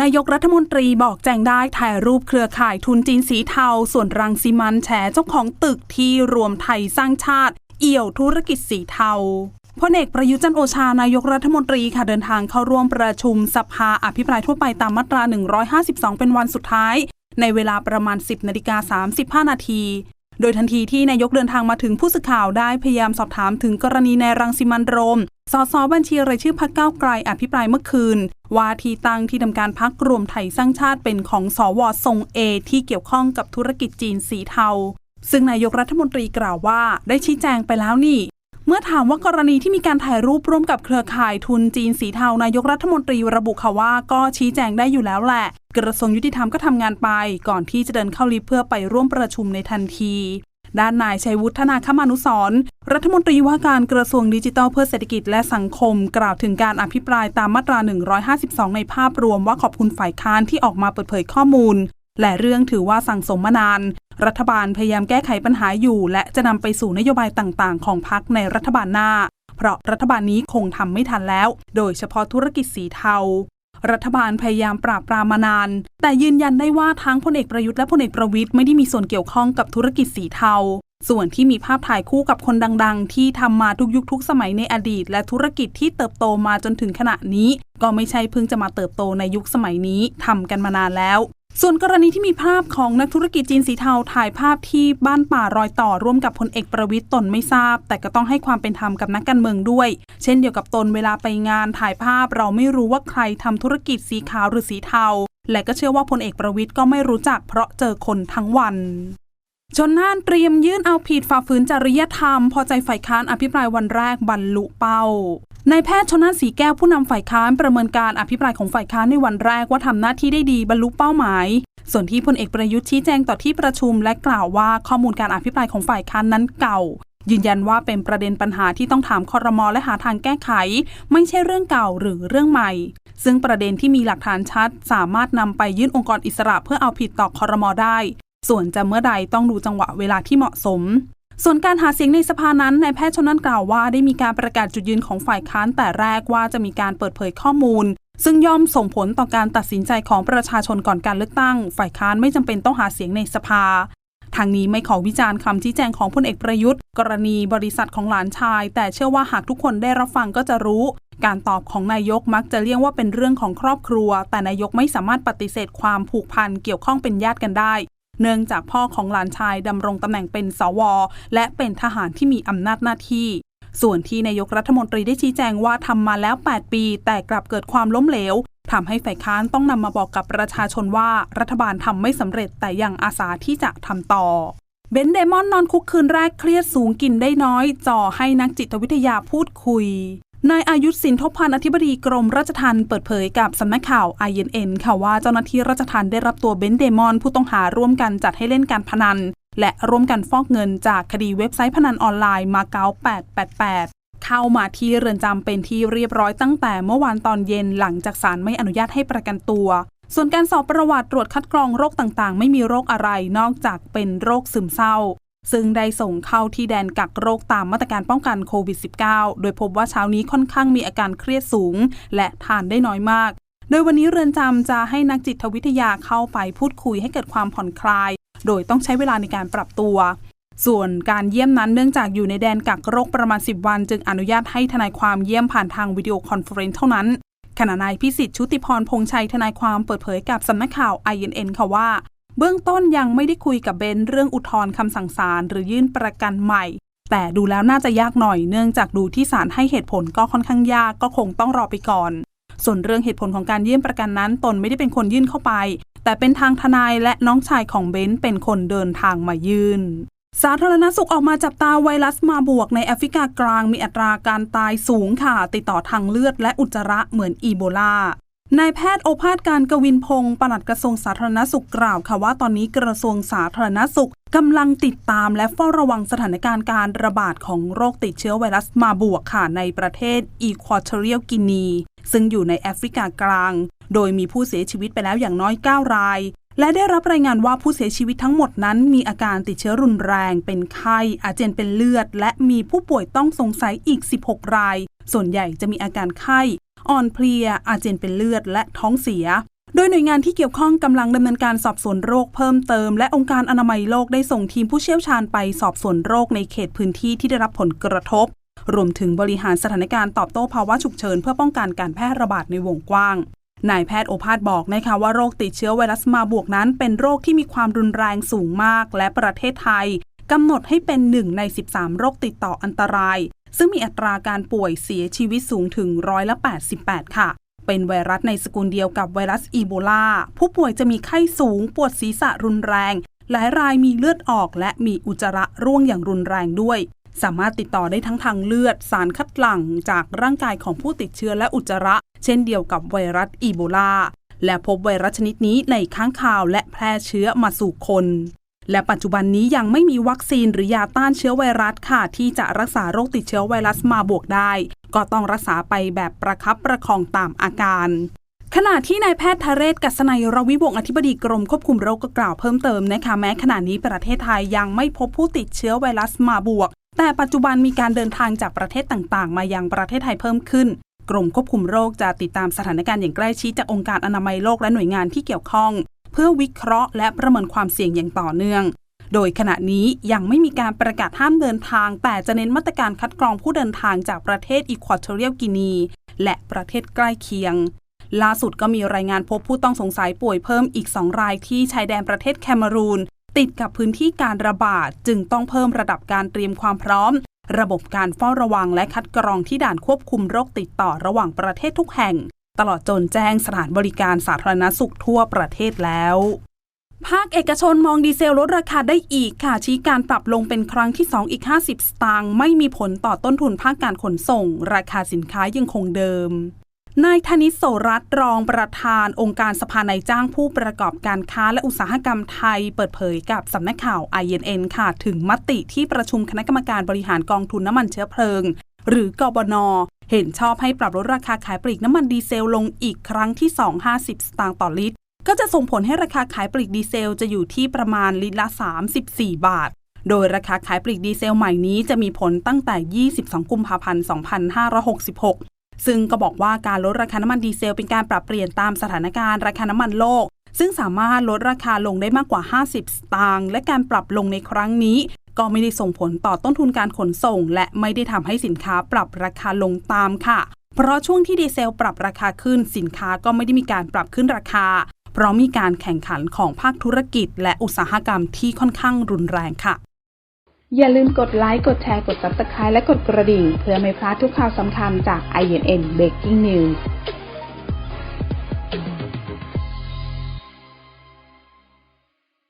นายกรัฐมนตรีบอกแจงได้ถ่ายรูปเครือข่ายทุนจีนสีเทา ส่วนรังสีมันแฉเจ้าของตึกที่รวมไทยสร้างชาติ เอี่ยวธุรกิจสีเทาพลเอกประยุจันโอชานายกรัฐมนตรีค่ะเดินทางเข้าร่วมประชุมสภาอภิปรายทั่วไปตามมาตรา 152 เป็นวันสุดท้าย ในเวลาประมาณ 10นาฬิกา35 นาที โดยทันทีที่นายกเดินทางมาถึงผู้สื่อข่าวได้พยายามสอบถามถึงกรณีในรังสิมันโรม สสบัญชีรายชื่อพักเก้าไกลอภิปรายเมื่อคืน ว่าที่ตั้งที่ทำการพักรวมไทยสร้างชาติเป็นของสวทรงเอที่เกี่ยวข้องกับธุรกิจจีนสีเทา ซึ่งนายกรัฐมนตรีกล่าวว่าได้ชี้แจงไปแล้วนี่ เมื่อถามว่ากรณีที่มีการถ่ายรูปร่วมกับเครือข่ายทุนจีนสีเทานายกรัฐมนตรีระบุค่ะว่าก็ชี้แจงได้อยู่แล้วแหละ กระทรวงยุติธรรมก็ทำงานไป ก่อนที่จะเดินเข้าลิฟต์เพื่อไปร่วมประชุมในทันที ด้านนายชัยวุฒนาคมานุสรรัฐมนตรีว่าการกระทรวงดิจิทัลเพื่อเศรษฐกิจและสังคม กล่าวถึงการอภิปรายตามมาตรา 152 ในภาพรวมว่าขอบคุณฝ่ายค้านที่ออกมาเปิดเผยข้อมูล และเรื่องถือว่าสั่งสมมานาน รัฐบาลพยายามแก้ไขปัญหาอยู่ และจะนำไปสู่นโยบายต่างๆ ของพรรคในรัฐบาลหน้า เพราะรัฐบาลนี้คงทำไม่ทันแล้ว โดยเฉพาะธุรกิจสีเทา รัฐบาลพยายามปราบปรามมานาน แต่ยืนยันได้ว่าทั้งพลเอกประยุทธ์และพลเอกประวิทย์ไม่ได้มีส่วนเกี่ยวข้องกับธุรกิจสีเทา ส่วนที่มีภาพถ่ายคู่กับคนดัง ๆ ที่ทำมาทุกยุคทุกสมัยในอดีต และธุรกิจที่เติบโตมาจนถึงขณะนี้ ก็ไม่ใช่เพิ่งจะมาเติบโตในยุคสมัยนี้ทำกันมานานแล้ว ส่วนกรณีที่มีภาพของนักธุรกิจจีนสีเทาถ่ายภาพที่บ้านป่ารอยต่อร่วมกับพลเอกประวิทย์ตนไม่ทราบ แต่ก็ต้องให้ความเป็นธรรมกับนักการเมืองด้วย เช่นเดียวกับตนเวลาไปงานถ่ายภาพเราไม่รู้ว่าใครทำธุรกิจสีขาวหรือสีเทา และก็เชื่อว่าพลเอกประวิทย์ก็ไม่รู้จักเพราะเจอคนทั้งวันชนน่านเตรียมยื่นเอาผิดฝ่าฝืนจริยธรรม พอใจฝ่ายค้านอภิปรายวันแรกบรรลุเป้า นายแพทย์ชนน่านสีแก้วผู้นำฝ่ายค้านประเมินการอภิปรายของฝ่ายค้านในวันแรกว่าทำหน้าที่ได้ดีบรรลุเป้าหมาย ส่วนที่พลเอกประยุทธ์ชี้แจงต่อที่ประชุมและกล่าวว่าข้อมูลการอภิปรายของฝ่ายค้านนั้นเก่า ยืนยันว่าเป็นประเด็นปัญหาที่ต้องถามคอรมอและหาทางแก้ไข ไม่ใช่เรื่องเก่าหรือเรื่องใหม่ ซึ่งประเด็นที่มีหลักฐานชัด สามารถนำไปยื่นองค์กรอิสระเพื่อเอาผิดต่อคอรมอได้ ส่วนจะเมื่อใดต้องดูจังหวะเวลาที่เหมาะสม ส่วนการหาเสียงในสภานั้นนายแพทย์ชนนั่นกล่าวว่าได้มีการประกาศจุดยืนของฝ่ายค้านแต่แรกว่าจะมีการเปิดเผยข้อมูล ซึ่งย่อมส่งผลต่อการตัดสินใจของประชาชนก่อนการเลือกตั้ง ฝ่ายค้านไม่จำเป็นต้องหาเสียงในสภา ทางนี้ไม่ขอวิจารณ์คำชี้แจงของพลเอกประยุทธ์ กรณีบริษัทของหลานชาย แต่เชื่อว่าหากทุกคนได้รับฟังก็จะรู้ การตอบของนายกมักจะเรียกว่าเป็นเรื่องของครอบครัว แต่นายกไม่สามารถปฏิเสธความผูกพันเกี่ยวข้องเป็นญาติกันได้ เนื่องจากพ่อของหลานชายดำรงตำแหน่งเป็นสว และเป็นทหารที่มีอำนาจหน้าที่ส่วนที่นายกรัฐมนตรีได้ชี้แจงว่าทำมาแล้ว 8 ปี แต่กลับเกิดความล้มเหลวทำให้ฝ่ายค้านต้องนำมาบอกกับประชาชนว่ารัฐบาลทำไม่สำเร็จแต่ยังอาสาที่จะทำต่อ เบนเดมอนนอนคุกคืนแรกเครียดสูงกินได้น้อย จ่อให้นักจิตวิทยาพูดคุย นายอายุสินทบพันธ์อธิบดีกรมราชทัณฑ์เปิดเผยกับสำนักข่าว INN ค่ะว่าเจ้าหน้าที่ราชทัณฑ์ได้รับตัวเบนเดมอน ผู้ต้องหาร่วมกันจัดให้เล่นการพนัน และร่วมกันฟอกเงินจากคดีเว็บไซต์พนันออนไลน์มาเก๊า888 เข้ามาที่เรือนจำเป็นที่เรียบร้อยตั้งแต่เมื่อวานตอนเย็นหลังจากศาลไม่อนุญาตให้ประกันตัว ส่วนการสอบประวัติตรวจคัดกรองโรคต่างๆ ไม่มีโรคอะไรนอกจากเป็นโรคซึมเศร้า ซึ่งได้ส่งเข้าที่แดนกักโรคตามมาตรการป้องกันโควิด -19 โดยพบว่าเช้านี้ค่อนข้างมีอาการเครียดสูง และทานได้น้อยมาก โดยวันนี้เรือนจำจะให้นักจิตวิทยาเข้าไปพูดคุยให้เกิดความผ่อนคลาย โดยต้องใช้เวลาในการปรับตัว ส่วนการเยี่ยมนั้นเนื่องจากอยู่ในแดนกักโรคประมาณ 10 วัน จึงอนุญาตให้ทนายความเยี่ยมผ่านทางวิดีโอคอนเฟอเรนซ์เท่านั้นขณะนายพิสิทธิ์ชุติพรพงษ์ชัยทนายความเปิดเผยกับสำนักข่าว INN ค่ะว่า เบื้องต้นยังไม่ได้คุยกับเบนเรื่องอุทธรณ์คำสั่งศาลหรือยื่นประกันใหม่ แต่ดูแล้วน่าจะยากหน่อยเนื่องจากดูที่ศาลให้เหตุผลก็ค่อนข้างยากก็คงต้องรอไปก่อน ส่วนเรื่องเหตุผลของการยื่นประกันนั้น ตนไม่ได้เป็นคนยื่นเข้าไป แต่เป็นทางทนายและน้องชายของเบนเป็นคนเดินทางมายื่นสาธารณสุขออกมาจับตาไวรัสมาบวกในแอฟริกากลางมีอัตราการตายสูงค่ะ ติดต่อทางเลือดและอุจจาระเหมือนอีโบลา นายแพทย์โอภาสการกวินพงศ์ปลัดกระทรวงสาธารณสุขกล่าวค่ะว่าตอนนี้กระทรวงสาธารณสุขกำลังติดตามและเฝ้าระวังสถานการณ์การระบาดของโรคติดเชื้อไวรัสมาบวกค่ะในประเทศอีควอเทเรียลกินี ซึ่งอยู่ในแอฟริกากลาง โดยมีผู้เสียชีวิตไปแล้วอย่างน้อย 9 ราย และได้รับรายงานว่าผู้เสียชีวิตทั้งหมดนั้น มีอาการติดเชื้อรุนแรง เป็นไข้ อาเจียนเป็นเลือด และมีผู้ป่วยต้องสงสัยอีก 16 ราย ส่วนใหญ่จะมีอาการไข้ อ่อนเพลีย อาเจียนเป็นเลือดและท้องเสีย โดยหน่วยงานที่เกี่ยวข้องกำลังดำเนินการสอบสวนโรคเพิ่มเติม และองค์การอนามัยโลกได้ส่งทีมผู้เชี่ยวชาญไปสอบสวนโรคในเขตพื้นที่ที่ได้รับผลกระทบ รวมถึงบริหารสถานการณ์ตอบโต้ภาวะฉุกเฉินเพื่อป้องกันการแพร่ระบาดในวงกว้างนายแพทย์โอภาสบอกนะคะว่าโรคติดเชื้อไวรัสมาบวกนั้น เป็นโรคที่มีความรุนแรงสูงมาก และประเทศไทยกำหนดให้เป็นหนึ่งใน 13 โรคติดต่ออันตราย ซึ่งมีอัตราการป่วยเสียชีวิตสูงถึงร้อยละ88 ค่ะ เป็นไวรัสในสกุลเดียวกับไวรัสอีโบลา ผู้ป่วยจะมีไข้สูง ปวดศีรษะรุนแรง หลายรายมีเลือดออก และมีอุจจาระร่วงอย่างรุนแรงด้วย สามารถติดต่อได้ทั้งทางเลือด สารคัดหลั่งจากร่างกายของผู้ติดเชื้อและอุจจาระ เช่นเดียวกับไวรัสอีโบลาและพบไวรัสชนิดนี้ในค้างคาวและแพร่เชื้อมาสู่คน และปัจจุบันนี้ยังไม่มีวัคซีนหรือยาต้านเชื้อไวรัสค่ะ ที่จะรักษาโรคติดเชื้อไวรัสมาบวกได้ ก็ต้องรักษาไปแบบประคับประคองตามอาการขณะที่นายแพทย์ทะเรศกัศนัยรวิวงศ์อธิบดีกรมควบคุมโรคก็กล่าวเพิ่มเติมนะคะแม้ขณะนี้ประเทศไทยยังไม่พบผู้ติดเชื้อไวรัสมาบวก แต่ปัจจุบันมีการเดินทางจากประเทศต่างๆ มายังประเทศไทยเพิ่มขึ้น กรมควบคุมโรคจะติดตามสถานการณ์อย่างใกล้ชิดจากองค์การอนามัยโลกและหน่วยงานที่เกี่ยวข้อง เพื่อวิเคราะห์และประเมินความเสี่ยงอย่างต่อเนื่อง โดยขณะนี้ยังไม่มีการประกาศห้ามเดินทาง แต่จะเน้นมาตรการคัดกรองผู้เดินทางจากประเทศอีควอเทเรียลกินี และประเทศใกล้เคียง ล่าสุดก็มีรายงานพบผู้ต้องสงสัยป่วยเพิ่มอีก2รายที่ชายแดนประเทศแคนารูนติดกับพื้นที่การระบาดจึงต้องเพิ่มระดับการเตรียมความพร้อม ระบบการเฝ้าระวังและคัดกรองที่ด่านควบคุมโรคติดต่อระหว่างประเทศทุกแห่ง ตลอดจนแจ้งสถานบริการสาธารณสุขทั่วประเทศแล้ว ภาคเอกชนมองดีเซลลดราคาได้อีกค่ะ ชี้การปรับลงเป็นครั้งที่ 2 อีก 50 สตางค์ไม่มีผลต่อต้นทุนภาคการขนส่ง ราคาสินค้ายังคงเดิมนายธนิตโสรัตรองประธานองค์การสภานายจ้างผู้ประกอบการค้าและอุตสาหกรรมไทย เปิดเผยกับสำนักข่าว INN ค่ะ ถึงมติที่ประชุมคณะกรรมการบริหารกองทุนน้ำมันเชื้อเพลิง หรือกบน เห็นชอบให้ปรับลดราคาขายปลีกน้ำมันดีเซลลงอีกครั้งที่ 250 สตางค์ต่อลิตร ก็จะส่งผลให้ราคาขายปลีกดีเซลจะอยู่ที่ประมาณลิตรละ 34 บาท โดยราคาขายปลีกดีเซลใหม่นี้จะมีผลตั้งแต่ 22 กุมภาพันธ์ 2566 ซึ่งก็บอกว่าการลดราคาน้ำมันดีเซลเป็นการปรับเปลี่ยนตามสถานการณ์ราคาน้ำมันโลกซึ่งสามารถลดราคาลงได้มากกว่า 50 สตางค์ และการปรับลงในครั้งนี้ ก็ไม่ได้ส่งผลต่อต้นทุนการขนส่ง และไม่ได้ทำให้สินค้าปรับราคาลงตามค่ะ เพราะช่วงที่ดีเซลปรับราคาขึ้นสินค้าก็ไม่ได้มีการปรับขึ้นราคา เพราะมีการแข่งขันของภาคธุรกิจ และอุตสาหกรรมที่ค่อนข้างรุนแรงค่ะ อย่าลืมกดไลค์ กดแชร์ กด Subscribe และกดกระดิ่ง เพื่อไม่พลาดทุกข่าวสำคัญจาก INN Breaking News